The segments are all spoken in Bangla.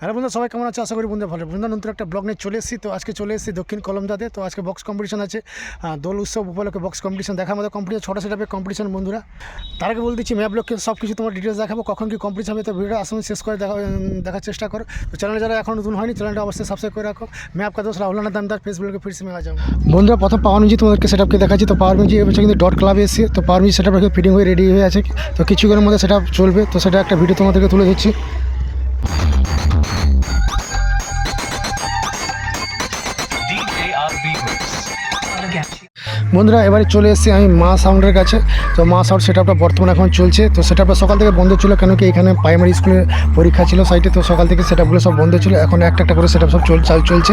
হ্যালো বন্ধু, সবাই কেমন আছে? আশা করি বন্ধু ভালো। বন্ধু নতুন একটা ব্লগ নিয়ে চলে এসেছি। তো আজকে চলে এসেছি দক্ষিণ কলমদাতে তো আজকে বক্স কম্পিটিশন আছে। দোল উৎসব উপলক্ষে বক্স কম্পিটিশন দেখার মতো কম্পিটিশন ছোটো সেটাপে কম্পিটিশন বন্ধুরা। তার আগে বলে দিচ্ছি ম্যাপ ব্লগকে সব কিছু তোমার ডিটেলস দেখাবো। কখন কি কম্পিটিশন হবে তো ভিডিও আসুন শেষ করে দেখা দেখার চেষ্টা করো। তো চ্যানেলে যারা এখন নতুন হয়নি চ্যানেলটা অবশ্যই সাবস্ক্রাইব করে রাখো। ম্যাপ কা দোষ রাহুল দামদার ফেসবুকে ফিরসে মেলা যাও বন্ধুরা, প্রথম পাওয়ার মিউজিক তোমাদেরকে সেটআপকে দেখাচ্ছি। তো পাওয়ার মিউজিক এবছর কিন্তু ডট ক্লাবে এসেছে। তো পাওয়ার মিউজিক সেটআপ ফিটিং হয়ে রেডি হয়ে আছে। তো কিছুক্ষণের মধ্যে সেটা চলবে। তো সেটা একটা ভিডিও তোমাদেরকে তুলে দিচ্ছি বন্ধুরা, এবারে চলে এসেছি আমি মা সাউন্ডের কাছে। তো মা সাউন্ড সেট আপটা বর্তমানে এখন চলছে। তো সেট আপটা সকাল থেকে বন্ধ ছিল, কেন কি এখানে প্রাইমারি স্কুলের পরীক্ষা ছিল সাইটে তো সকাল থেকে সেট আপগুলো সব বন্ধ ছিল। এখন একটা একটা করে সেট আপ সব চল চলছে।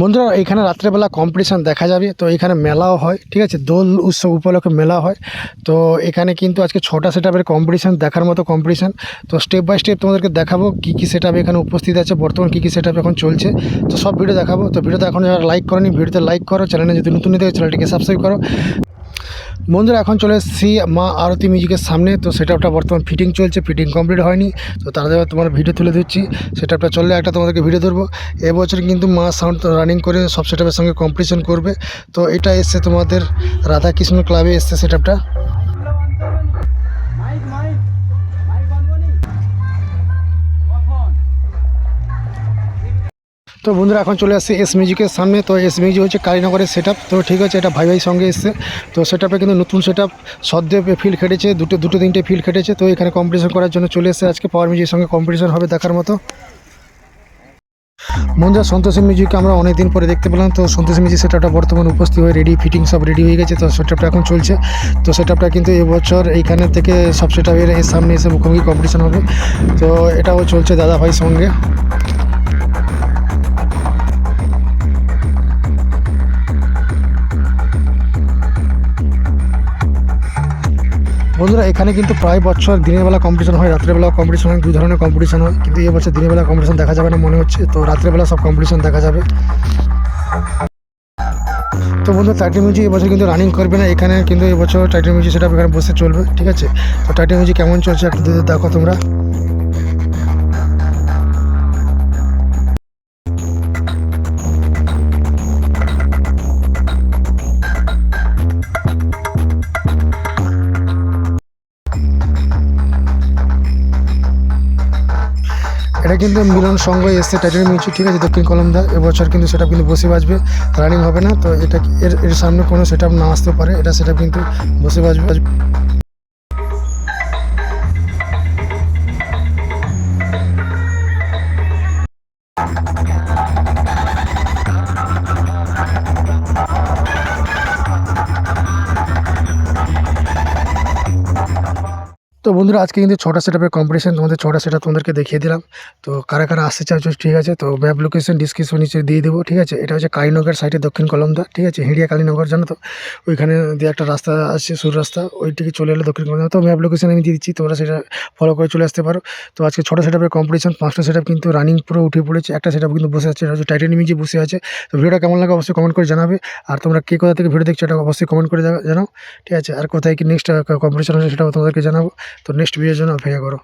বন্ধুরা, এখানে রাত্রেবেলা কম্পিটিশান দেখা যাবে, তো এখানে মেলাও হয়, ঠিক আছে? দোল উৎসব উপলক্ষে মেলা হয়, তো এখানে কিন্তু আজকে ছটা সেট আপের কম্পিটিশান দেখার মতো কম্পিটিশান তো স্টেপ বাই স্টেপ তোমাদেরকে দেখাবো কী কী সেটআপ এখানে উপস্থিত আছে, বর্তমান কী কী সেটআপ এখন চলছে। তো সব ভিডিও দেখাবো, তো ভিডিওতে এখন যারা লাইক করেনি ভিডিওতে লাইক করো চ্যানেলে যদি নতুন নিতে চ্যানেলটিকে সাবস্ক্রাইব করো। বন্ধুরা, এখন চলে এসেছি মা আরতি মিউজিকের সামনে। তো সেটআপটা বর্তমান ফিটিং চলছে ফিটিং কমপ্লিট হয়নি। তো তাদের তোমার ভিডিও তুলে দিচ্ছি সেটআপটা চললে একটা তোমাদেরকে ভিডিও ধরবো। এবছর কিন্তু মা সাউন্ড রানিং করে সব সেটআপের সঙ্গে কম্পিটিশন করবে। তো এটা এসছে তোমাদের রাধাকৃষ্ণ ক্লাবে এসছে সেটআপটা তো বন্ধুরা, এখন চলে আসছে এস মিউজিকের সামনে। তো এস মিউজিক হচ্ছে কালীনগরের সেট তো ঠিক আছে, এটা ভাই ভাই সঙ্গে এসছে। তো সেটআপে কিন্তু নতুন সেট আপ সদ্যে ফিল্ড খেটেছে, দুটো দুটো, তিনটে ফিল্ড খেটেছে। তো এখানে কম্পিটিশন করার জন্য চলে এসেছে। আজকে পাওয়ার মিউজিকের সঙ্গে কম্পিটিশন হবে দেখার মতো। বন্ধুরা, সন্তোষী মিউজিককে আমরা অনেক দিন পরে দেখতে পেলাম। তো সন্তোষী মিউজিক সেটআপটা বর্তমানে উপস্থিত হয়ে রেডি ফিটিং সব রেডি হয়ে গেছে। তো সেটআপটা এখন চলছে। তো সেটআপটা কিন্তু এবছর এইখানে থেকে সব সেটআপের এর সামনে এসে মুখোমুখি কম্পিটিশন হবে। তো এটাও চলছে দাদা ভাইয়ের সঙ্গে। বন্ধুরা, এখানে কিন্তু প্রায় বছর দিনের বেলা কম্পিটিশন হয়, রাত্রেবেলা কম্পিটিশন হয়, দুই ধরনের কম্পিটিশন হয়, কিন্তু এই বছর দিনের বেলা কম্পিটিশন দেখা যাবে না মনে হচ্ছে। তো রাত্রেবেলা সব কম্পিটিশন দেখা যাবে। তো বন্ধু টাইটেল মিউজিক এবছর কিন্তু রানিং করবে না, এখানে কিন্তু এবছর টাইটেল মিউজিক সেটা এখানে বসে চলবে, ঠিক আছে? তো টাইটেল মিউজিক কেমন চলছে একটু দেখো তোমরা। এটা কিন্তু মিলন সঙ্গ এসছে টাইটেল মিউজিক ঠিক আছে? দক্ষিণ কলমদা এবছর কিন্তু সেটা কিন্তু বসে বাজবে রানিং হবে না, তো এটা এর এর সামনে কোনো সেট না আসতে পারে, এটা সেটা কিন্তু বসে বাজবে। তো বন্ধুরা, আজকে কিন্তু ছটা সেটআপের কম্পিটিশন তোমাদের ছটা সেটআপ তোমাদেরকে দেখিয়ে দিলাম। তো কারা কারা আসতে চাইছো, ঠিক আছে? তো ম্যাপ লোকেশন ডিসক্রিপশন নিচে দিয়ে দেবো, ঠিক আছে? এটা হচ্ছে কালীনগর সাইডে দক্ষিণ কলমদা ঠিক আছে? হিড়িয়া কালীনগর, জানো তো? ওইখানে দিয়ে একটা রাস্তা আছে, সুর রাস্তা। ওইটিকে চলে এলে দক্ষিণ কলমদা তো ম্যাপ লোকেশন আমি দিয়ে দিচ্ছি, তোমরা সেটা ফলো করে চলে আসতে পারো। তো আজকে ছটা সেটআপের কম্পিটিশন পাঁচটা সেটআপ কিন্তু রানিং পুরো উঠে পড়েছে। একটা সেটআপ কিন্তু বসে আছে, এটা হচ্ছে টাইটানিয়াম যে বসে আছে। তো ভিডিওটা কেমন লাগে অবশ্যই কমেন্ট করে জানাবে। আর তোমরা কে কোথা থেকে ভিডিও দেখছ, এটা অবশ্যই কমেন্ট করে জানা- জানাও, ঠিক আছে? আর কোথায় কি নেক্সট কম্পিটিশন আছে সেটাও তোমাদেরকে জানাব। তো নেক্সট ভিডিওর জন্য অপেক্ষা করো